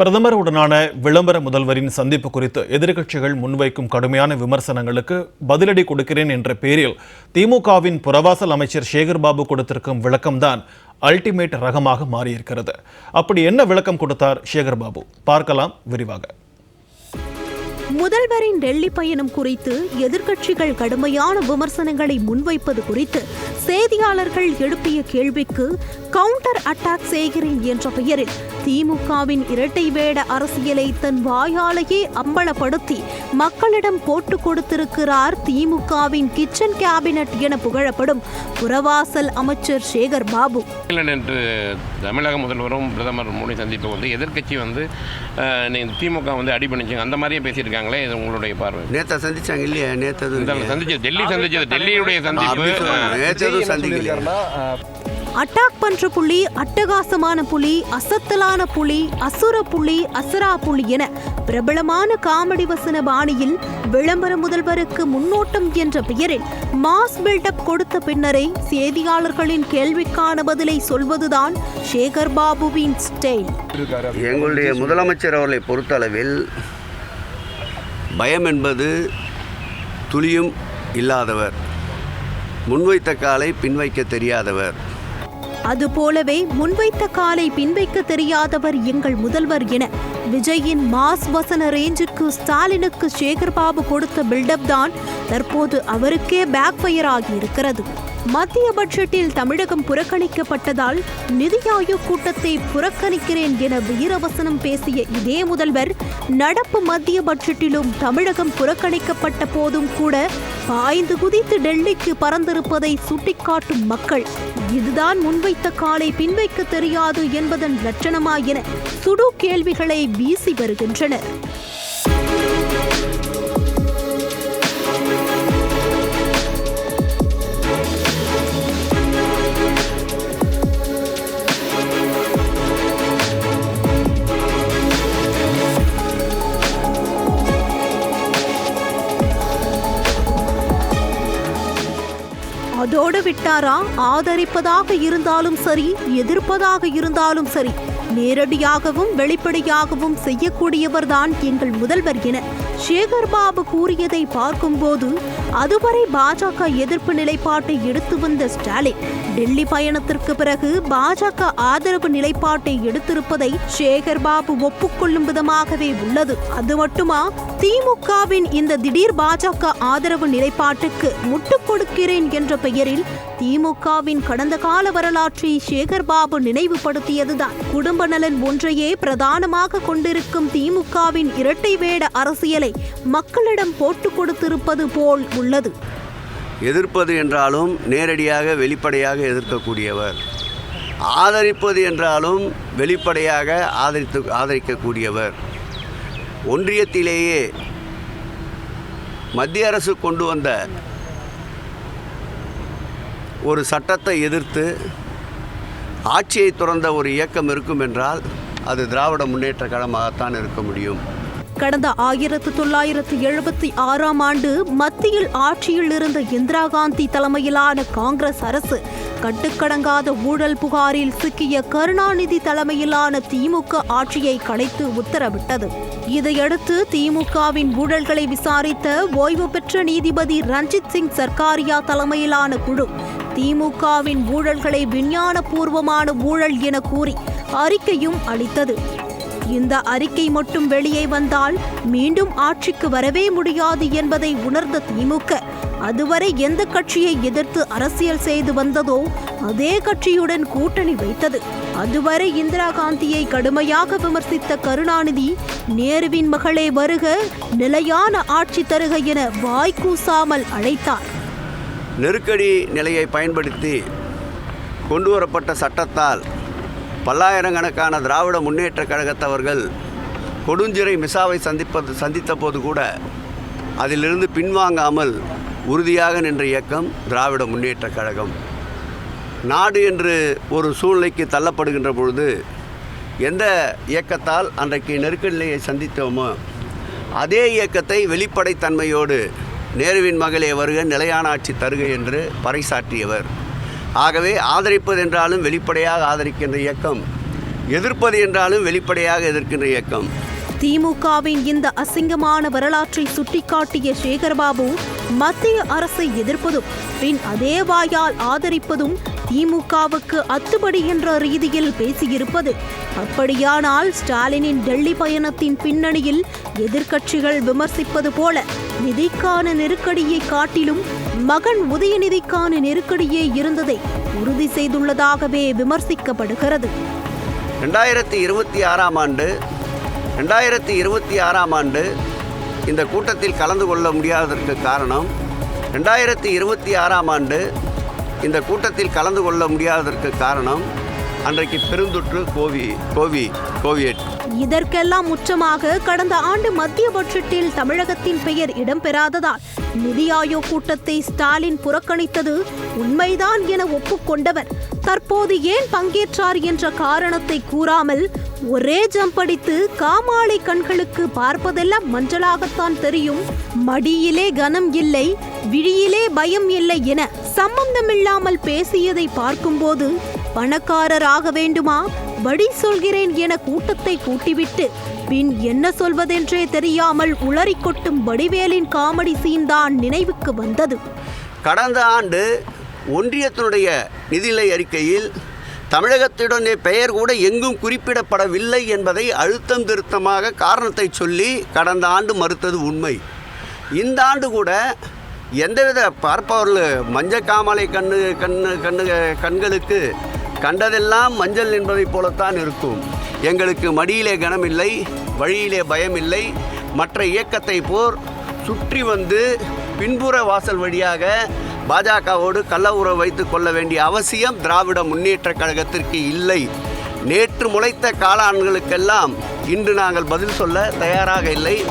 பிரதமருடனான விளம்பர முதல்வரின் சந்திப்பு குறித்து எதிர்க்கட்சிகள் முன்வைக்கும் கடுமையான விமர்சனங்களுக்கு பதிலடி கொடுக்கிறேன் என்ற பேரில் திமுகவின் புறவாசல் அமைச்சர் சேகர்பாபு கொடுத்திருக்கும் விளக்கம்தான் அல்டிமேட் ரகமாக மாறியிருக்கிறது. அப்படி என்ன விளக்கம் கொடுத்தார் சேகர்பாபு? பார்க்கலாம் விரிவாக. முதல்வரின் டெல்லி பயணம் குறித்து எதிர்க்கட்சிகள் கடுமையான விமர்சனங்களை முன்வைப்பது குறித்து செய்தியாளர்கள் எழுப்பிய கேள்விக்கு கவுண்டர் அட்டாக் செய்கிறேன் என்ற பெயரில் திமுகவின் இரட்டை வேட அரசியலை தன் வாயாலேயே அம்பலப்படுத்தி மக்களிடம் போட்டு கொடுத்திருக்கிறார் திமுகவின் கிச்சன் கேபினட் என புகழப்படும் புறவாசல் அமைச்சர் சேகர் பாபு. நேற்று தமிழக முதல்வரும் பிரதமர் மோடி சந்திப்பு வந்து எதிர்க்கட்சி வந்து திமுக வந்து அடிபணிச்சு அந்த மாதிரியே பேசியிருக்காங்க. பேசியிருக்காங்களே இது உங்களுடைய பார்வை. நேற்று சந்திச்சாங்க இல்லையா? நேற்று சந்திச்சது டெல்லி சந்திச்சது டெல்லியுடைய சந்திப்பு. அட்டாக் பண்ற புலி அட்டகாசமான புலி அசத்தலான புலி அசுர புலி அசுரா புலி என பிரபலமான காமெடி வசன பாணியில் விளம்பர முதல்வருக்கு முன்னோட்டம் என்ற பெயரில் மாஸ் பில்டப் கொடுத்த பின்னரே செய்தியாளர்களின் கேள்விக்கான பதிலை சொல்வதுதான் சேகர் பாபுவின் ஸ்டைல் எங்களுடைய முதலமைச்சர் அவர்களை பொறுத்தளவில் பயம் என்பது துளியும் இல்லாதவர். முன்வைத்த காலை பின்வைக்க தெரியாதவர். அதுபோலவே முன்வைத்த காலை பின்வைக்க தெரியாதவர் எங்கள் முதல்வர் என விஜயின் மாஸ் வசன ரேஞ்சுக்கு ஸ்டாலினுக்கு சேகர்பாபு கொடுத்த பில்டப் தான் தற்போது அவருக்கே பேக் ஃபயர் ஆகியிருக்கிறது. மத்திய பட்ஜெட்டில் தமிழகம் புறக்கணிக்கப்பட்டதால் நிதி ஆயோக் கூட்டத்தை புறக்கணிக்கிறேன் என வீரவசனம் பேசிய இதே முதல்வர் நடப்பு மத்திய பட்ஜெட்டிலும் தமிழகம் புறக்கணிக்கப்பட்ட போதும் கூட பாய்ந்து குதித்து டெல்லிக்கு பறந்திருப்பதை சுட்டிக்காட்டும் மக்கள். இதுதான் முன்வைத்த காலை பின்வைக்க தெரியாது என்பதன் லட்சணமா என சுடு கேள்விகளை வீசி வருகின்றனர். அதோடு விட்டாரா? ஆதரிப்பதாக இருந்தாலும் சரி எதிர்ப்பதாக இருந்தாலும் சரி. நேரடியாகவும் வெளிப்படையாகவும் செய்யக்கூடியவர்தான் எங்கள் முதல்வர் என சேகர் பாபு கூறியதை பார்க்கும்போது அதுவரை பாஜக எதிர்ப்பு நிலைப்பாட்டை எடுத்து வந்த ஸ்டாலின் டெல்லி பயணத்திற்கு பிறகு பாஜக ஆதரவு நிலைப்பாட்டை எடுத்திருப்பதை சேகர் பாபு ஒப்புக்கொள்ளும் விதமாகவே உள்ளது. அது மட்டுமா? திமுகவின் இந்த திடீர் பாஜக ஆதரவு நிலைப்பாட்டுக்கு முட்டுக் கொடுக்கிறேன் என்ற பெயரில் திமுகவின் கடந்த கால வரலாற்றை சேகர் பாபு நினைவுபடுத்தியதுதான். குடும்ப நலன் ஒன்றையே பிரதானமாக கொண்டிருக்கும் திமுகவின் இரட்டை வேட அரசியலை மக்களிடம் போட்டுக் கொடுத்திருப்பது போல் உள்ளது. எதிர்ப்பது என்றாலும் நேரடியாக வெளிப்படையாக எதிர்க்கக்கூடியவர். ஆதரிப்பது என்றாலும் வெளிப்படையாக ஆதரித்து ஆதரிக்கக்கூடியவர். ஒன்றியத்திலேயே மத்திய அரசு கொண்டு வந்த ஒரு சட்டத்தை எதிர்த்து ஆட்சியை துறந்த ஒரு இயக்கம் இருக்கும் என்றால் அது திராவிட முன்னேற்ற கழகமாகத்தான் இருக்க முடியும். கடந்த ஆயிரத்து தொள்ளாயிரத்து எழுபத்தி ஆறாம் ஆண்டு மத்தியில் ஆட்சியில் இருந்த இந்திரா காந்தி தலைமையிலான காங்கிரஸ் அரசு கட்டுக்கடங்காத ஊழல் புகாரில் சிக்கிய கருணாநிதி தலைமையிலான திமுக ஆட்சியை கலைத்து உத்தரவிட்டது. இதையடுத்து திமுகவின் ஊழல்களை விசாரித்த ஓய்வு பெற்ற நீதிபதி ரஞ்சித் சிங் சர்க்காரியா தலைமையிலான குழு திமுகவின் ஊழல்களை விஞ்ஞானபூர்வமான ஊழல் என கூறி அறிக்கையும் அளித்தது. இந்த அறிக்கை மட்டும் வெளியே வந்தால் மீண்டும் ஆட்சிக்கு வரவே முடியாது என்பதை உணர்ந்த திமுக அதுவரை எந்த கட்சியை எதிர்த்து அரசியல் செய்து வந்ததோ அதே கட்சியுடன் கூட்டணி வைத்தது. அதுவரை இந்திரா காந்தியை கடுமையாக விமர்சித்த கருணாநிதி நேருவின் மகளே வருக நிலையான ஆட்சி தருக என வாய்க்கூசாமல் அழைத்தார். நெருக்கடி நிலையை பயன்படுத்தி கொண்டு வரப்பட்ட சட்டத்தால் பல்லாயிரக்கணக்கான திராவிட முன்னேற்ற கழகத்தவர்கள் கொடுஞ்சிறை மிசாவை சந்திப்பது சந்தித்த போது கூட அதிலிருந்து பின்வாங்காமல் உறுதியாக நின்ற இயக்கம் திராவிட முன்னேற்ற கழகம். நாடு என்று ஒரு சூழ்நிலைக்கு தள்ளப்படுகின்ற பொழுது எந்த இயக்கத்தால் அன்றைக்கு நெருக்கடி நிலையை சந்தித்தோமோ அதே இயக்கத்தை வெளிப்படைத்தன்மையோடு நேருவின் மகளே வருக நிலையான ஆட்சி தருக என்று பறைசாற்றியவர். ஆகவே ஆதரிப்பதென்றாலும் வெளிப்படையாக ஆதரிக்கின்ற இயக்கம் எதிர்ப்பது என்றாலும் வெளிப்படையாக எதிர்க்கின்ற இயக்கம். திமுகவின் இந்த அசிங்கமான வரலாற்றை சுட்டிக்காட்டிய சேகர்பாபு மத்திய அரசை எதிர்ப்பதும் பின் அதே வாயால் ஆதரிப்பதும் திமுகவுக்கு அத்துபடி என்ற ரீதியில் பேசியிருப்பது. அப்படியானால் ஸ்டாலினின் டெல்லி பயணத்தின் பின்னணியில் எதிர்க்கட்சிகள் விமர்சிப்பது போல நிதிக்கான நெருக்கடியை காட்டிலும் மகன் உதயநிதிக்கான நெருக்கடியே இருந்ததை உறுதி செய்துள்ளதாகவே விமர்சிக்கப்படுகிறது. ரெண்டாயிரத்தி இருபத்தி ஆறாம் ஆண்டு ரெண்டாயிரத்தி இருபத்தி ஆறாம் ஆண்டு இந்த கூட்டத்தில் கலந்து கொள்ள முடியாததற்கு காரணம் ரெண்டாயிரத்தி இருபத்தி ஆறாம் ஆண்டு இந்த கூட்டத்தில் கலந்து கொள்ள முடியாததற்கு காரணம் அன்றைக்கு பெருந்தொற்று கோவி கோவி கோவியட். இதற்கெல்லாம் உச்சமாக கடந்த ஆண்டு மத்திய பட்ஜெட்டில் தமிழகத்தின் பெயர் இடம்பெறாததால் நிதி ஆயோக் கூட்டத்தை ஸ்டாலின் புறக்கணித்தது உண்மைதான் என ஒப்புக்கொண்டவர். தற்போது ஏன் பங்கேற்றார் என்ற காரணத்தை கூறாமல் ஒரே ஜம்படித்து காமாலை கண்களுக்கு பார்ப்பதெல்லாம் மஞ்சளாகத்தான் தெரியும். மடியிலே கனம் இல்லை விழியிலே பயம் இல்லை என சம்பந்தமில்லாமல் பேசியதை பார்க்கும்போது பணக்காரர் ஆக வேண்டுமா வழி சொல்கிறேன் என கூட்டத்தை கூட்டிவிட்டு பின் என்ன சொல்வதென்றே தெரியாமல் உளறி கொட்டும் வடிவேலின் காமெடி சீன் தான் நினைவுக்கு வந்தது. கடந்த ஆண்டு ஒன்றியத்தினுடைய நிதிநிலை அறிக்கையில் தமிழகத்துடனே பெயர் கூட எங்கும் குறிப்பிடப்படவில்லை என்பதை அழுத்தம் திருத்தமாக காரணத்தை சொல்லி கடந்த ஆண்டு மறுத்தது உண்மை. இந்த ஆண்டு கூட எந்தவித பார்ப்பவர்கள் மஞ்சக்காமலை காமாலை கண்ணு கண்ணு கண்ணு கண்களுக்கு கண்டதெல்லாம் மஞ்சள் என்பதைப் போலத்தான் இருக்கும். எங்களுக்கு மடியிலே கனமில்லை வழியிலே பயமில்லை. மற்ற இயக்கத்தை போர் சுற்றி வந்து பின்புற வாசல் வழியாக பாஜகவோடு கள்ள உறவு வைத்துக் கொள்ள வேண்டிய அவசியம் திராவிட முன்னேற்ற கழகத்திற்கு இல்லை. நேற்று முளைத்த காளான்களுக்கெல்லாம் இன்று நாங்கள் பதில் சொல்ல தயாராக இல்லை.